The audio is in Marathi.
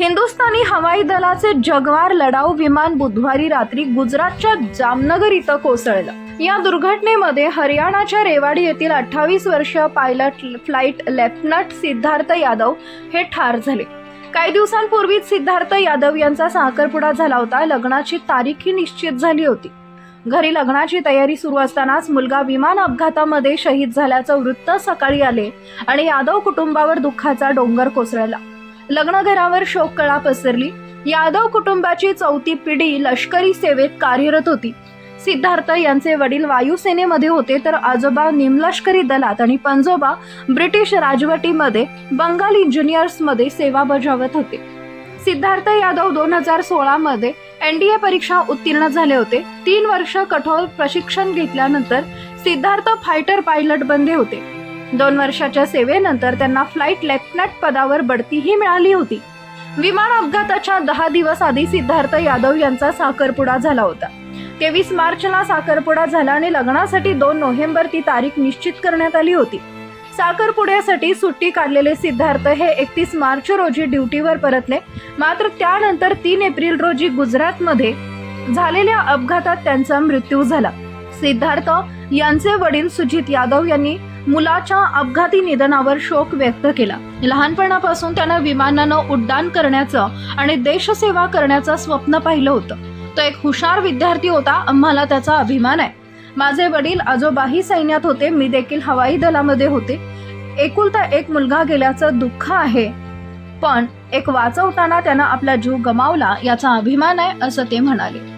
हिंदुस्थानी हवाई दलाचे जगवार लढाऊ विमान बुधवारी रात्री गुजरातच्या जामनगर इथं कोसळलं. या दुर्घटनेमध्ये हरियाणाच्या रेवाडी येथील अठ्ठावीस वर्षीय pilot flight lieutenant Siddharth Yadav हे ठार झाले. काही दिवसांपूर्वीच सिद्धार्थ यादव यांचा साखरपुडा झाला होता. लग्नाची तारीखही निश्चित झाली होती. घरी लग्नाची तयारी सुरू असतानाच मुलगा विमान अपघातामध्ये शहीद झाल्याचं वृत्त सकाळी आले आणि यादव कुटुंबावर दुःखाचा डोंगर कोसळला. लग्नघरावर शोककळा पसरली. यादव कुटुंबाची चौथी पिढी लष्करी सेवेत कार्यरत होती. सिद्धार्थ यांचे वडील वायुसेनेमध्ये होते तर आजोबा निमलष्करी दलात आणि पंजोबा ब्रिटिश राजवटीमध्ये बंगाल इंजिनियर्समध्ये सेवा बजावत होते. सिद्धार्थ यादव दोन हजार सोळा मध्ये एनडीए परीक्षा उत्तीर्ण झाले होते. तीन वर्ष कठोर प्रशिक्षण घेतल्यानंतर सिद्धार्थ फायटर पायलट बनले होते. दोन वर्षाच्या सेवेनंतर त्यांना फ्लाईट लेफ्टनंट पदावर बढतीही मिळाली होती. विमान अपघाताच्या दहा दिवस आधी सिद्धार्थ यादव यांचा साखरपुडा झाला होता. तेवीस मार्चला साखरपुडा झाला आणि लग्नासाठी दोन नोव्हेंबर ती तारीख निश्चित करण्यात आली होती. साखरपुड्यासाठी सुट्टी काढलेले सिद्धार्थ हे एकतीस मार्च रोजी ड्युटीवर परतले. मात्र त्यानंतर तीन एप्रिल रोजी गुजरातमध्ये झालेल्या अपघातात त्यांचा मृत्यू झाला. सिद्धार्थ यांचे वडील सुजित यादव यांनी मुलाच्या अपघाती निधनावर शोक व्यक्त केला. लहानपणापासून त्यानं विमानानं उड्डाण करण्याचं आणि देशसेवा करण्याचं स्वप्न पाहिलं होतं. तो एक हुशार विद्यार्थी होता आम्हाला त्याचा अभिमान आहे. माझे वडील आजोबाही सैन्यात होते मी देखील हवाई दलामध्ये होते. एकुलता एक मुलगा गेल्याचं दुःख आहे. पण एक वाचवताना त्यानं आपला जीव गमावला याचा अभिमान आहे असं ते म्हणाले.